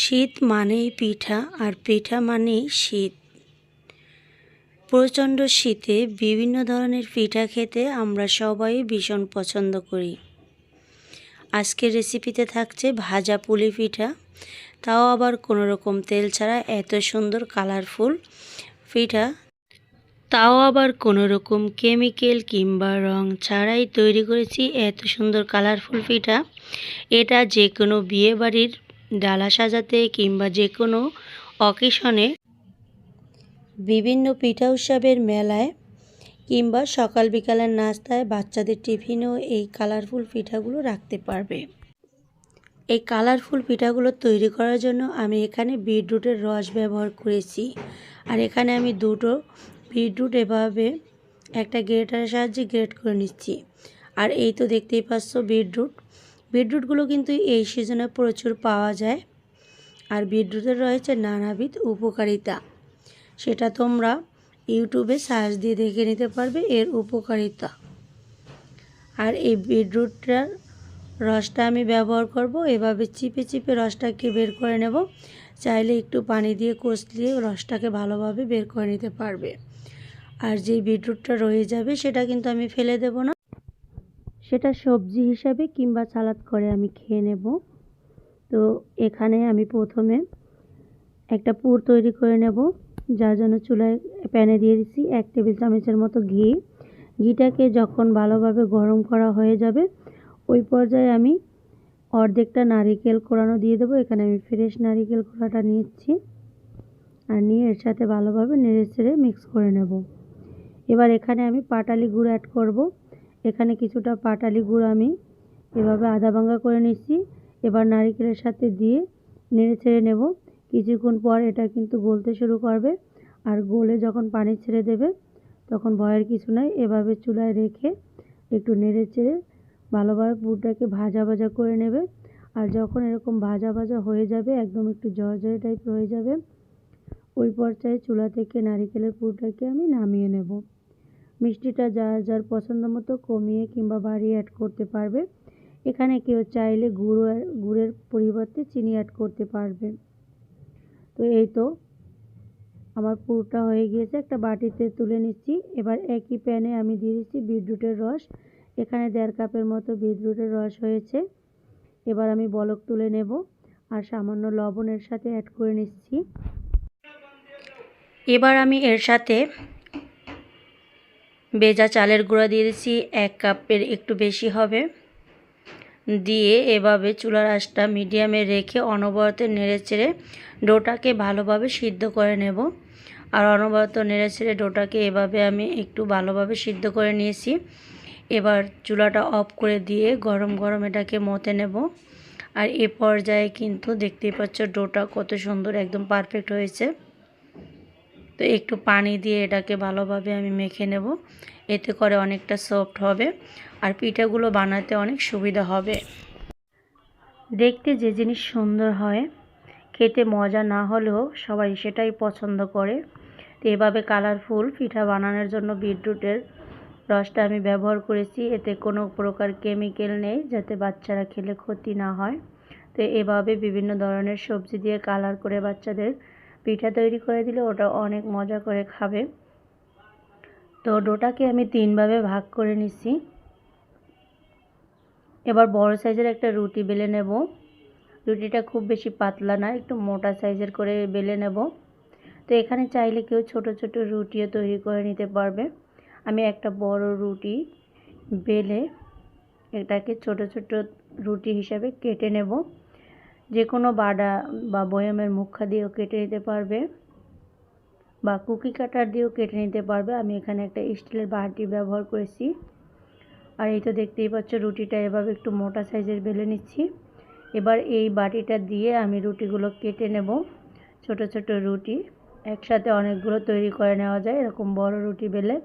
শীত মানেই পিঠা আর পিঠা মানেই শীত। প্রচণ্ড শীতে বিভিন্ন ধরনের পিঠা খেতে আমরা সবাই ভীষণ পছন্দ করি। আজকের রেসিপিতে থাকছে ভাজা পুলি পিঠা। তাও আবার কোনো রকম তেল ছাড়া এত সুন্দর কালারফুল পিঠা। তাও আবার কোনো রকম কেমিক্যাল কিংবা রং ছাড়াই তৈরি করেছি এত সুন্দর কালারফুল পিঠা। এটা যে কোনো বিয়েবাড়ির ডালা সাজাতে কিংবা যে কোনো অকেশনে বিভিন্ন পিঠা উৎসবের মেলায় কিংবা সকাল বিকালের নাস্তায় বাচ্চাদের টিফিনেও এই কালারফুল পিঠাগুলো রাখতে পারবে। এই কালারফুল পিঠাগুলো তৈরি করার জন্য আমি এখানে বিটরুটের রস ব্যবহার করেছি। আর এখানে আমি দুটো বিটরুট এভাবে একটা গ্রেটারের সাহায্যে গ্রেট করে নিচ্ছি। আর এই তো দেখতেই পাচ্ছ বিটরুট। বিটরুটগুলো কিন্তু এই সিজনে প্রচুর পাওয়া যায়। আর বিটরুটের রয়েছে নানাবিধ উপকারিতা। সেটা তোমরা ইউটিউবে সার্চ দিয়ে দেখে নিতে পারবে এর উপকারিতা। আর এই বিটরুটটার রসটা আমি ব্যবহার করব। এভাবে চিপে চিপে রসটাকে বের করে নেব। চাইলে একটু পানি দিয়ে কষলিয়ে রসটাকে ভালোভাবে বের করে নিতে পারবে। আর যে বিটরুটটা রয়ে যাবে সেটা কিন্তু আমি ফেলে দেব না। সেটা সবজি হিসাবে কিংবা সালাদ করে আমি খেয়ে নেব। তো এখানে আমি প্রথমে একটা পুর তৈরি করে নেব যার জন্য চুলায় প্যানে দিয়ে দিচ্ছি এক টেবিল চামচের মতো ঘি। ঘিটাকে যখন ভালোভাবে গরম করা হয়ে যাবে, ওই পর্যায়ে আমি অর্ধেকটা নারিকেল কোরানো দিয়ে দেবো। এখানে আমি ফ্রেশ নারিকেল কোড়াটা নিচ্ছি আর নিয়ে এর সাথে ভালোভাবে নেড়ে চেড়ে মিক্স করে নেব। এবার এখানে আমি পাটালি গুড় অ্যাড করব। এখানে কিছুটা পাটালি গুঁড়ো আমি এভাবে আধা ভাঙ্গা করে নিচ্ছি। এবার নারিকেলের সাথে দিয়ে নেড়ে ছেড়ে নেব। কিছুক্ষণ পর এটা কিন্তু গলতে শুরু করবে আর গলে যখন পানি ছেড়ে দেবে তখন ভয়ের কিছু নাই। এভাবে চুলায় রেখে একটু নেড়ে চেড়ে ভালোভাবে পুরটাকে ভাজা ভাজা করে নেবে আর যখন এরকম ভাজা ভাজা হয়ে যাবে, একদম একটু জর্জরে টাইপ হয়ে যাবে, ওই পর্যায়ে চুলা থেকে নারিকেলের পুরটাকে আমি নামিয়ে নেব। মিষ্টিটা যার যার পছন্দ মতো কমিয়ে কিংবা বাড়িয়ে অ্যাড করতে পারবে। এখানে কেউ চাইলে গুঁড়ো গুড়ের পরিবর্তে চিনি অ্যাড করতে পারবে। তো এই তো আমার পুরোটা হয়ে গিয়েছে। একটা বাটিতে তুলে নিচ্ছি। এবার একই প্যানে আমি দিয়ে দিচ্ছি বিটরুটের রস। এখানে দেড় কাপের মতো বিটরুটের রস হয়েছে। এবার আমি বলক তুলে নেব আর সামান্য লবণের সাথে অ্যাড করে নিচ্ছি। এবার আমি এর সাথে বেজা চালের গুঁড়া দিয়ে দিচ্ছি, এক কাপের একটু বেশি হবে। দিয়ে এভাবে চুলার আঁচটা মিডিয়ামে রেখে অনবরত নেড়ে চেড়ে ডোটাকে ভালোভাবে সিদ্ধ করে নেব। আর অনবরত নেড়ে ছেড়ে ডোটাকে এভাবে আমি একটু ভালোভাবে সিদ্ধ করে নিয়েছি। এবার চুলাটা অফ করে দিয়ে গরম গরম এটাকে মতে নেব। আর এ পর্যায়ে কিন্তু দেখতেই পাচ্ছ ডোটা কত সুন্দর, একদম পারফেক্ট হয়েছে। তো একটু পানি দিয়ে এটাকে ভালোভাবে আমি মেখে নেব। এতে করে অনেকটা সফট হবে আর পিঠাগুলো বানাতে অনেক সুবিধা হবে। দেখতে যে জিনিস সুন্দর হয়, খেতে মজা না হলেও সবাই সেটাই পছন্দ করে। তো এভাবে কালারফুল পিঠা বানানোর জন্য বিটরুটের রসটা আমি ব্যবহার করেছি। এতে কোনো প্রকার কেমিক্যাল নেই যাতে বাচ্চারা খেলে ক্ষতি না হয়। তো এভাবে বিভিন্ন ধরনের সবজি দিয়ে কালার করে বাচ্চাদের পিঠা তৈরি করে দিলে ওটা অনেক মজা করে খাবে। তো ডোটাকে আমি তিনভাবে ভাগ করে নিচ্ছি এবার বড় সাইজের একটা রুটি বেলে নেব। রুটিটা খুব বেশি পাতলা না, একটু মোটা সাইজের করে বেলে নেব। তো এখানে চাইলে কেউ ছোট ছোট রুটিও তৈরি করে নিতে পারবে। আমি একটা বড় রুটি বেলে এটাকে ছোট ছোট রুটি হিসাবে কেটে নেব। যে কোনো বাডা বা বয়ামের মুখা দিয়েও কেটে নিতে পারবে বা কুকি কাটার দিয়েও কেটে নিতে পারবে। আমি এখানে একটা স্টিলের বাটি ব্যবহার করেছি। আর এই তো দেখতেই পাচ্ছ, রুটিটা এভাবে একটু মোটা সাইজের বেলে নিচ্ছি। এবার এই বাটিটা দিয়ে আমি রুটিগুলো কেটে নেব। ছোট ছোট রুটি, একসাথে অনেকগুলো তৈরি করে নেওয়া যায়, এরকম বড় রুটি বেলে।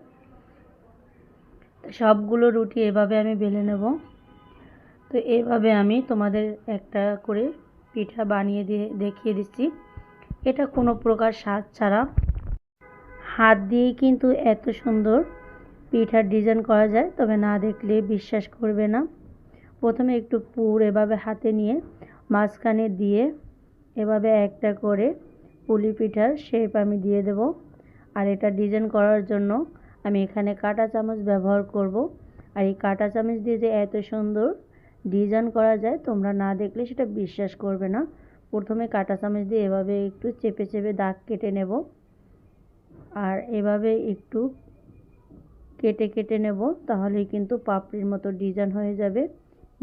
সবগুলো রুটি এভাবে আমি বেলে নেব। তো এইভাবে আমি তোমাদের একটা করে পিঠা বানিয়ে দিয়ে দেখিয়ে দিচ্ছি। এটা কোনো প্রকার স্বাদ ছাড়া। হাত দিয়েই কিন্তু এত সুন্দর পিঠার ডিজাইন করা যায়, তবে না দেখলে বিশ্বাস করবে না। প্রথমে একটু পুর এভাবে হাতে নিয়ে মাঝখানে দিয়ে এভাবে একটা করে পুলি পিঠার শেপ আমি দিয়ে দেব। আর এটা ডিজাইন করার জন্য আমি এখানে কাঁটা চামচ ব্যবহার করব। আর এই কাঁটা চামচ দিয়ে যে এত সুন্দর ডিজাইন করা যায়, তোমরা না দেখলে সেটা বিশ্বাস করবে না। প্রথমে কাঁটা চামচ দিয়ে এভাবে একটু চেপে চেপে দাগ কেটে নেব। আর এভাবে একটু কেটে কেটে নেব, তাহলেই কিন্তু পাপড়ির মতো ডিজাইন হয়ে যাবে।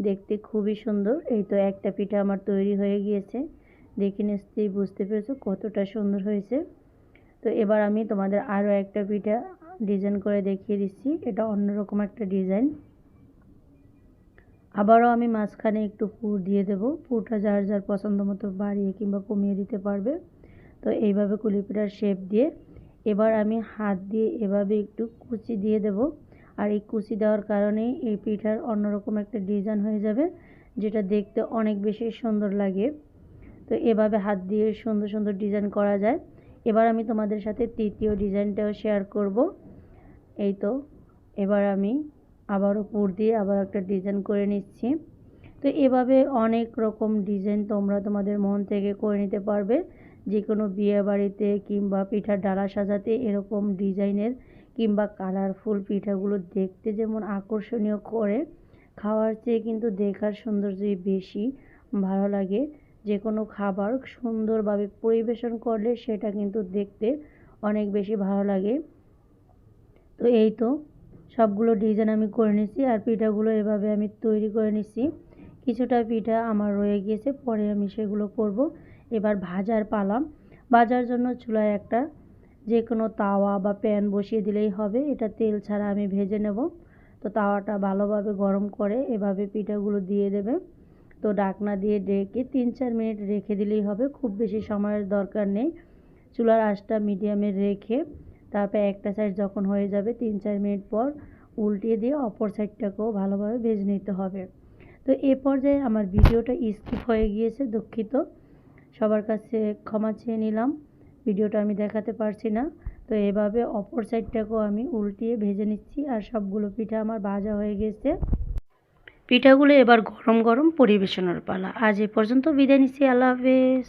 দেখতে খুবই সুন্দর। এই তো একটা পিঠা আমার তৈরি হয়ে গিয়েছে। দেখে নিশ্চয়ই বুঝতে পেরেছ কতটা সুন্দর হয়েছে। তো এবার আমি তোমাদের আরও একটা পিঠা ডিজাইন করে দেখিয়ে দিচ্ছি। এটা অন্যরকম একটা ডিজাইন। আবারও আমি মাঝখানে একটু পুর দিয়ে দেব। পুরটা যার যার পছন্দ মতো বাড়িয়ে কিংবা কমিয়ে দিতে পারবে। তো এইভাবে কুলি পিঠার শেপ দিয়ে এবার আমি হাত দিয়ে এভাবে একটু কুচি দিয়ে দেব। আর এই কুচি দেওয়ার কারণে এই পিঠার অন্যরকম একটা ডিজাইন হয়ে যাবে, যেটা দেখতে অনেক বেশি সুন্দর লাগে। তো এভাবে হাত দিয়ে সুন্দর সুন্দর ডিজাইন করা যায়। এবার আমি তোমাদের সাথে তৃতীয় ডিজাইনটাও শেয়ার করব। এই তো, এবার আমি আবারও পুর দিয়ে আবার একটা ডিজাইন করে নিচ্ছি। তো এভাবে অনেক রকম ডিজাইন তোমরা তোমাদের মন থেকে করে নিতে পারবে। যে কোনো বিয়ে বাড়িতে কিংবা পিঠার ডালা সাজাতে এরকম ডিজাইনের কিংবা কালারফুল পিঠাগুলো দেখতে যেমন আকর্ষণীয় করে, খাওয়ার চেয়ে কিন্তু দেখার সৌন্দর্যই বেশি ভালো লাগে। যে কোনো খাবার সুন্দরভাবে পরিবেশন করলে সেটা কিন্তু দেখতে অনেক বেশি ভালো লাগে। তো এই তো সবগুলো ডিজাইন আমি করে নিচ্ছি আর পিঠাগুলো এভাবে আমি তৈরি করে নিচ্ছি কিছুটা পিঠা আমার রয়ে গিয়েছে, পরে আমি সেগুলো করব। এবার ভাজার পালাম ভাজার জন্য চুলায় একটা যে কোনো তাওয়া বা প্যান বসিয়ে দিলেই হবে। এটা তেল ছাড়া আমি ভেজে নেব। তো তাওয়াটা ভালোভাবে গরম করে এভাবে পিঠাগুলো দিয়ে দেবে। তো ডাকনা দিয়ে ডেকে তিন চার মিনিট রেখে দিলেই হবে। খুব বেশি সময়ের দরকার নেই। চুলার আঁচটা মিডিয়ামে রেখে তারপর একটা সাইড যখন হয়ে যাবে তিন চার মিনিট পর উল্টিয়ে দিয়ে অপর সাইডটাকেও ভালোভাবে ভেজে নিতে হবে। তো এ পর্যায়ে আমার ভিডিওটা স্কিপ হয়ে গিয়েছে, দুঃখিত। সবার কাছে ক্ষমা চেয়ে নিলাম। ভিডিওটা আমি দেখাতে পারছি না। তো এভাবে অপর সাইডটাকেও আমি উল্টিয়ে ভেজে নিচ্ছি আর সবগুলো পিঠা আমার ভাজা হয়ে গেছে। পিঠাগুলো এবার গরম গরম পরিবেশনের পালা। আজ এ পর্যন্ত বিদায় নিচ্ছি। আল্লাহ হাফেজ।